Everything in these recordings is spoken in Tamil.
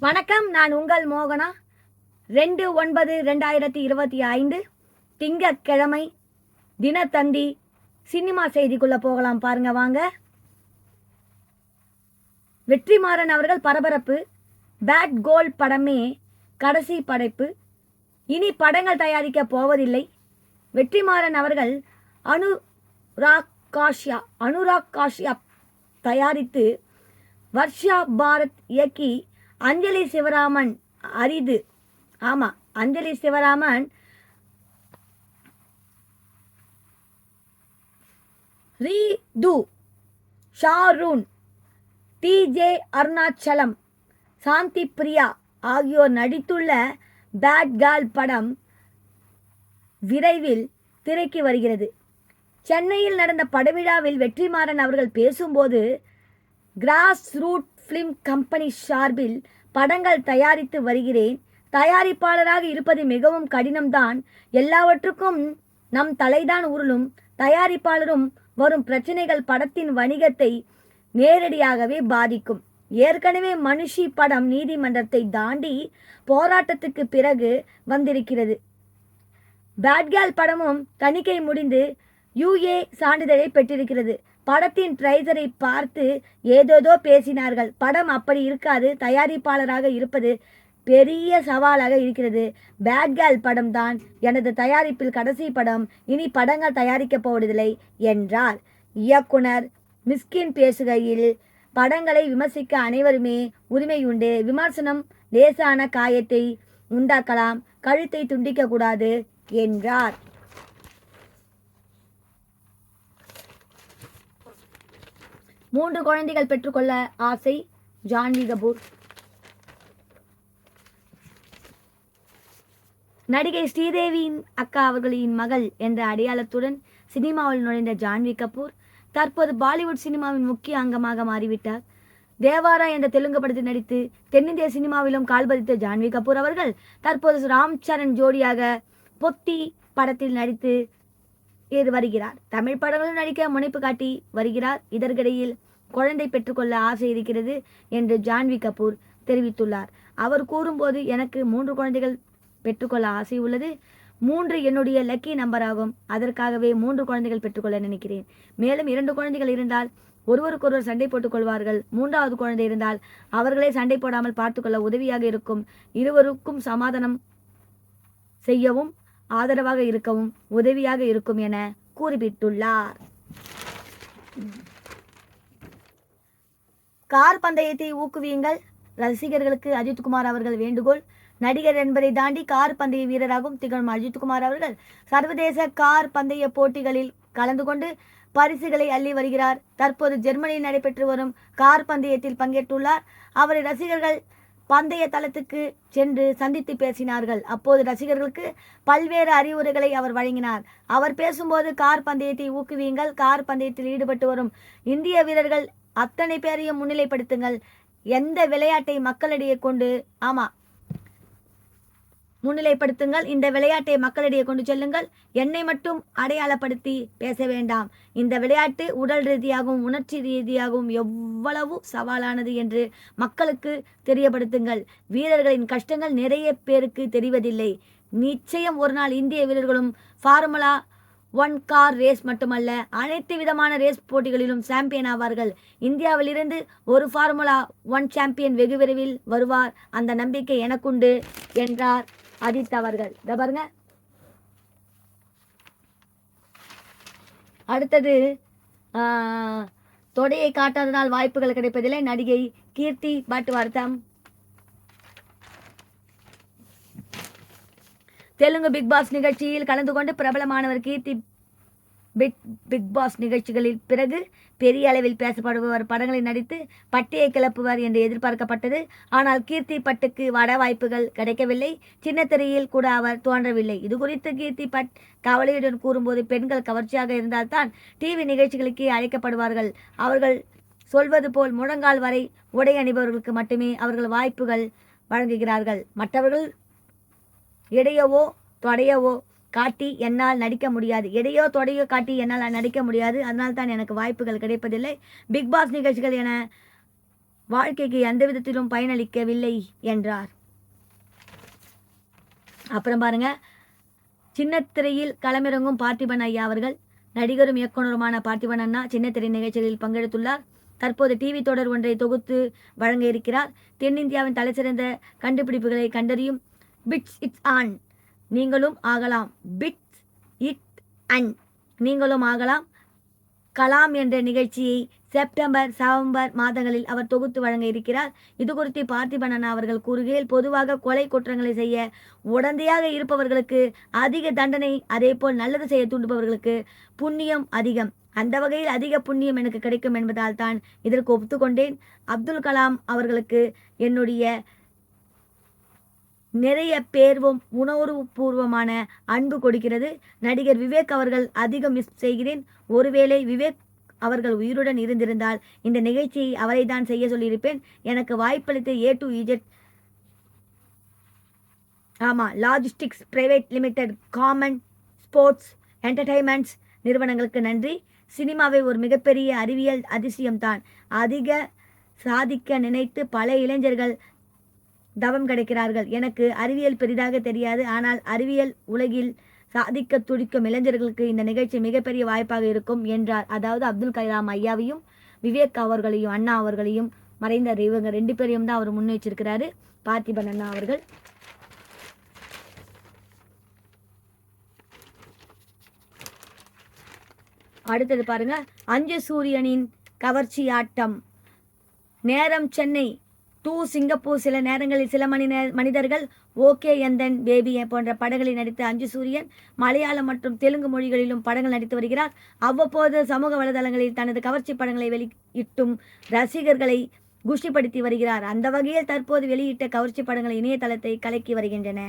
வணக்கம் நான் உங்கள் மோகனா. ரெண்டு ஒன்பது ரெண்டாயிரத்தி இருபத்தி ஐந்து திங்கக்கிழமை தினத்தந்தி சினிமா செய்திக்குள்ளே போகலாம். பாருங்க வாங்க. வெற்றிமாறன் அவர்கள் பரபரப்பு பேட் கோல் படமே கடைசி படைப்பு. இனி படங்கள் தயாரிக்க போவதில்லை. வெற்றிமாறன் அவர்கள் அனுராக் காஷ்யா அனுராக் காஷ்யா தயாரித்து வர்ஷா பாரத் இயக்கி அஞ்சலி சிவராமன் அரிது. ஆமாம் அஞ்சலி சிவராமன் ரீது. ஷாரூன் டிஜே அருணாச்சலம் சாந்தி பிரியா ஆகியோர் நடித்துள்ள பேட் கேர்ள் படம் விரைவில் திரைக்கு வருகிறது. சென்னையில் நடந்த படவிழாவில் வெற்றிமாறன் அவர்கள் பேசும்போது கிராஸ் ரூட் ஃபிலிம் கம்பெனி சார்பில் படங்கள் தயாரித்து வருகிறேன். தயாரிப்பாளராக இருப்பது மிகவும் கடினம்தான். எல்லாவற்றுக்கும் நம் தலைதான் உருளும். தயாரிப்பாளரும் வரும் பிரச்சனைகள் படத்தின் வணிகத்தை நேரடியாகவே பாதிக்கும். ஏற்கனவே மனுஷி படம் நீதிமன்றத்தை தாண்டி போராட்டத்துக்கு பிறகு வந்திருக்கிறது. பேட்கேல் படமும் தணிக்கை முடிந்து யுஏ சான்றிதழை பெற்றிருக்கிறது. படத்தின் ட்ரைசரை பார்த்து ஏதேதோ பேசினார்கள். படம் அப்படி இருக்காது. தயாரிப்பாளராக இருப்பது பெரிய சவாலாக இருக்கிறது. பேட்கேல் படம் தான் எனது தயாரிப்பில் கடைசி படம். இனி படங்கள் தயாரிக்கப் போவதில்லை என்றார். இயக்குனர் மிஸ்கின் பேசுகையில் படங்களை விமர்சிக்க அனைவருமே உரிமையுண்டு. விமர்சனம் லேசான காயத்தை உண்டாக்கலாம். கழுத்தை துண்டிக்கக்கூடாது என்றார். மூன்று குழந்தைகள் பெற்றுக்கொள்ள ஆசை. ஜான்வி கபூர் நடிகை ஸ்ரீதேவியின் அக்கா அவர்களின் மகள் என்ற அடையாளத்துடன் சினிமாவில் நுழைந்த ஜான்வி கபூர் தற்போது பாலிவுட் சினிமாவின் முக்கிய அங்கமாக மாறிவிட்டார். தேவாரா என்ற தெலுங்கு படத்தில் நடித்து தென்னிந்திய சினிமாவிலும் கால்பதித்த ஜான்வி கபூர் அவர்கள் தற்போது ராம் சரண் ஜோடியாக பொத்தி படத்தில் நடித்து இது வருகிறார்? தமிழ் படங்களும் நடிக்க முனைப்பு காட்டி வருகிறார். இதற்கிடையில் குழந்தை பெற்றுக்கொள்ள ஆசை இருக்கிறது என்று ஜான்வி கபூர் தெரிவித்துள்ளார். அவர் கூறும்போது எனக்கு மூன்று குழந்தைகள் பெற்றுக்கொள்ள ஆசை உள்ளது. மூன்று என்னுடைய லக்கி நம்பராகும் அதற்காகவே மூன்று குழந்தைகள் பெற்றுக்கொள்ள நினைக்கிறேன். மேலும் இரண்டு குழந்தைகள் இருந்தால் ஒருவருக்கொருவர் சண்டை போட்டுக் கொள்வார்கள். மூன்றாவது குழந்தை இருந்தால் அவர்களே சண்டை போடாமல் பார்த்துக்கொள்ள உதவியாக இருக்கும். இருவருக்கும் சமாதானம் செய்யவும் ஆதரவாக இருக்கவும் உதவியாக இருக்கும் என குறிப்பிட்டுள்ளார். கார் பந்தயத்தை ஊக்குவியுங்கள். ரசிகர்களுக்கு அஜித்குமார் அவர்கள் வேண்டுகோள். நடிகர் என்பதை தாண்டி கார் பந்தய வீரராகவும் திகழும் அஜித்குமார் அவர்கள் சர்வதேச கார் பந்தய போட்டிகளில் கலந்து கொண்டு பரிசுகளை அள்ளி வருகிறார். தற்போது ஜெர்மனியில் நடைபெற்று வரும் கார் பந்தயத்தில் பங்கேற்றுள்ளார். அவரை ரசிகர்கள் பந்தய தளத்துக்கு சென்று சந்தித்து பேசினார்கள். அப்போது ரசிகர்களுக்கு பல்வேறு அறிவுரைகளை அவர் வழங்கினார். அவர் பேசும்போது கார் பந்தயத்தை ஊக்குவியுங்கள் கார் பந்தயத்தில் ஈடுபட்டு வரும் இந்திய வீரர்கள் அத்தனை பேரையும் முன்னிலைப்படுத்துங்கள். எந்த விளையாட்டை மக்களிடையே கொண்டு ஆமாம் முன்னிலைப்படுத்துங்கள். இந்த விளையாட்டை மக்களிடையே கொண்டு செல்லுங்கள். என்னை மட்டும் அடையாளப்படுத்தி பேச வேண்டாம். இந்த விளையாட்டு உடல் ரீதியாகவும் உணர்ச்சி ரீதியாகவும் எவ்வளவு சவாலானது என்று மக்களுக்கு தெரியப்படுத்துங்கள். வீரர்களின் கஷ்டங்கள் நிறைய பேருக்கு தெரிவதில்லை. நிச்சயம் ஒரு நாள் இந்திய வீரர்களும் ஃபார்முலா ஒன் கார் ரேஸ் மட்டுமல்ல அனைத்து விதமான ரேஸ் போட்டிகளிலும் சாம்பியன் ஆவார்கள். இந்தியாவிலிருந்து ஒரு ஃபார்முலா ஒன் சாம்பியன் வெகு விரைவில் வருவார். அந்த நம்பிக்கை எனக்குண்டு என்றார். அஜித் அவர்கள் இதை பாருங்க. அடுத்தது தொடையை காட்டாததால் வாய்ப்புகள் கிடைப்பதில்லை. நடிகை கீர்த்தி பட் வருத்தம் தெலுங்கு பிக் பாஸ் நிகழ்ச்சியில் கலந்து கொண்டு பிரபலமானவர் கீர்த்தி பிக் பிக் பாஸ் நிகழ்ச்சிகளில் பிறகு பெரிய அளவில் பேசப்படுபவர் படங்களில் நடித்து பட்டியை கிளப்புவார் என்று எதிர்பார்க்கப்பட்டது. ஆனால் கீர்த்தி பட்டுக்கு வட வாய்ப்புகள் கிடைக்கவில்லை. சின்ன திரையில் கூட அவர் தோன்றவில்லை. இது குறித்து கீர்த்தி பட் கவலையுடன் கூறும்போது பெண்கள் கவர்ச்சியாக இருந்தால்தான் டிவி நிகழ்ச்சிகளுக்கு அழைக்கப்படுவார்கள். அவர்கள் சொல்வது போல் முழங்கால் வரை உடை அணிபவர்களுக்கு மட்டுமே அவர்கள் வாய்ப்புகள் வழங்குகிறார்கள். மற்றவர்கள் இடையவோ தொடையவோ காட்டி என்னால் நடிக்க முடியாது. எடையோ தொடையோ காட்டி என்னால் நடிக்க முடியாது. அதனால் தான் எனக்கு வாய்ப்புகள் கிடைப்பதில்லை. பிக் பாஸ் நிகழ்ச்சிகள் என வாழ்க்கைக்கு எந்த விதத்திலும் பயனளிக்கவில்லை என்றார். அப்புறம் பாருங்க. சின்னத்திரையில் களமிறங்கும் பார்த்திபன் ஐயா அவர்கள் நடிகரும் இயக்குனருமான பார்த்திபன் அண்ணா சின்னத்திரை நிகழ்ச்சிகளில் பங்கெடுத்துள்ளார். தற்போது டிவி தொடர் ஒன்றை தொகுத்து வழங்க இருக்கிறார். தென்னிந்தியாவின் தலைசிறந்த கண்டுபிடிப்புகளை கண்டறியும் பிட்ஸ் இட்ஸ் ஆன் நீங்களும் ஆகலாம். பிட்ஸ் இட் அண்ட் நீங்களும் ஆகலாம். கலாம் என்ற நிகழ்ச்சியை செப்டம்பர் நவம்பர் மாதங்களில் அவர் தொகுத்து வழங்க இருக்கிறார். இது குறித்து பார்த்திபனன் அவர்கள் கூறுகையில் பொதுவாக கொலை குற்றங்களை செய்ய உடந்தையாக இருப்பவர்களுக்கு அதிக தண்டனை அதேபோல் நல்லது செய்ய தூண்டுபவர்களுக்கு புண்ணியம் அதிகம். அந்த வகையில் அதிக புண்ணியம் எனக்கு கிடைக்கும் என்பதால் தான் இதற்கு ஒப்புக்கொண்டேன். அப்துல் கலாம் அவர்களுக்கு என்னுடைய நிறைய பேர்வும் உணர்வுபூர்வமான அன்பு கொடுக்கிறது. நடிகர் விவேக் அவர்கள் அதிகம் மிஸ் செய்கிறேன். ஒருவேளை விவேக் அவர்கள் உயிருடன் இருந்திருந்தால் இந்த நிகழ்ச்சியை அவரை தான் செய்ய சொல்லியிருப்பேன். எனக்கு வாய்ப்பளித்த ஏ டு இஜெட் ஆமாம் logistics private limited common sports entertainments நிறுவனங்களுக்கு நன்றி. சினிமாவை ஒரு மிகப்பெரிய அறிவியல் அதிசயம்தான். அதிக சாதிக்க நினைத்து பல இளைஞர்கள் தவம் கிடைக்கிறார்கள். எனக்கு அறிவியல் பெரிதாக தெரியாது. ஆனால் அறிவியல் உலகில் சாதிக்க துடிக்கும் இளைஞர்களுக்கு இந்த நிகழ்ச்சி மிகப்பெரிய வாய்ப்பாக இருக்கும் என்றார். அதாவது அப்துல் கலாம் ஐயாவையும் விவேக் அவர்களையும் அண்ணா அவர்களையும் மறைந்த இவங்க ரெண்டு பேரையும் தான் அவர் முன் வச்சிருக்கிறாரு பார்த்திபன் அண்ணா அவர்கள். அடுத்தது பாருங்க. அஞ்சு சூரியனின் கவர்ச்சி ஆட்டம் நேரம் சென்னை டூ சிங்கப்பூர் சில நேரங்களில் சில மணி நே மனிதர்கள் ஓகே எந்தன் பேபி போன்ற படங்களில் நடித்த அஞ்சு சூரியன் மலையாளம் மற்றும் தெலுங்கு மொழிகளிலும் படங்கள் நடித்து வருகிறார். அவ்வப்போது சமூக வலைதளங்களில் தனது கவர்ச்சி படங்களை வெளியிட்டும் ரசிகர்களை குஷிப்படுத்தி வருகிறார். அந்த வகையில் தற்போது வெளியிட்ட கவர்ச்சி படங்கள் இணையதளத்தை கலக்கி வருகின்றன.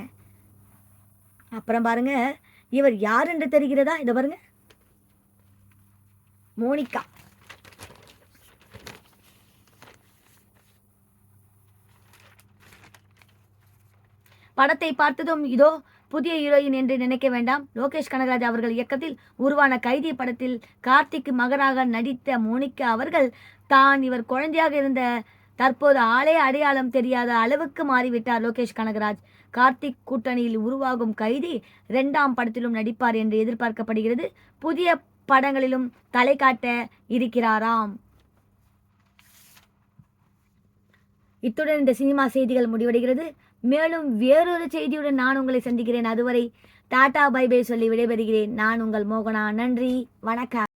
அப்புறம் பாருங்க இவர் யார் என்று தெரிகிறதா? இதை பாருங்க. மோனிகா. படத்தை பார்த்ததும் இதோ புதிய ஹீரோயின் என்று நினைக்க வேண்டாம். லோகேஷ் கனகராஜ் அவர்கள் இயக்கத்தில் உருவான கைதி படத்தில் கார்த்திக் மகனாக நடித்த மோனிகா அவர்கள் தான் இவர் குழந்தையாக இருந்த தற்போது ஆளே அடையாளம் தெரியாத அளவுக்கு மாறிவிட்டார் லோகேஷ் கனகராஜ். கார்த்திக் கூட்டணியில் உருவாகும் கைதி இரண்டாம் படத்திலும் நடிப்பார் என்று எதிர்பார்க்கப்படுகிறது. புதிய படங்களிலும் தலை காட்ட இருக்கிறாராம். இத்துடன் இந்த சினிமா செய்திகள் முடிவடைகிறது. மேலும் வேறொரு செய்தியுடன் நான் உங்களை சந்திக்கிறேன். அதுவரை டாடா பை பை சொல்லி விடைபெறுகிறேன். நான் உங்கள் மோகனா. நன்றி. வணக்கம்.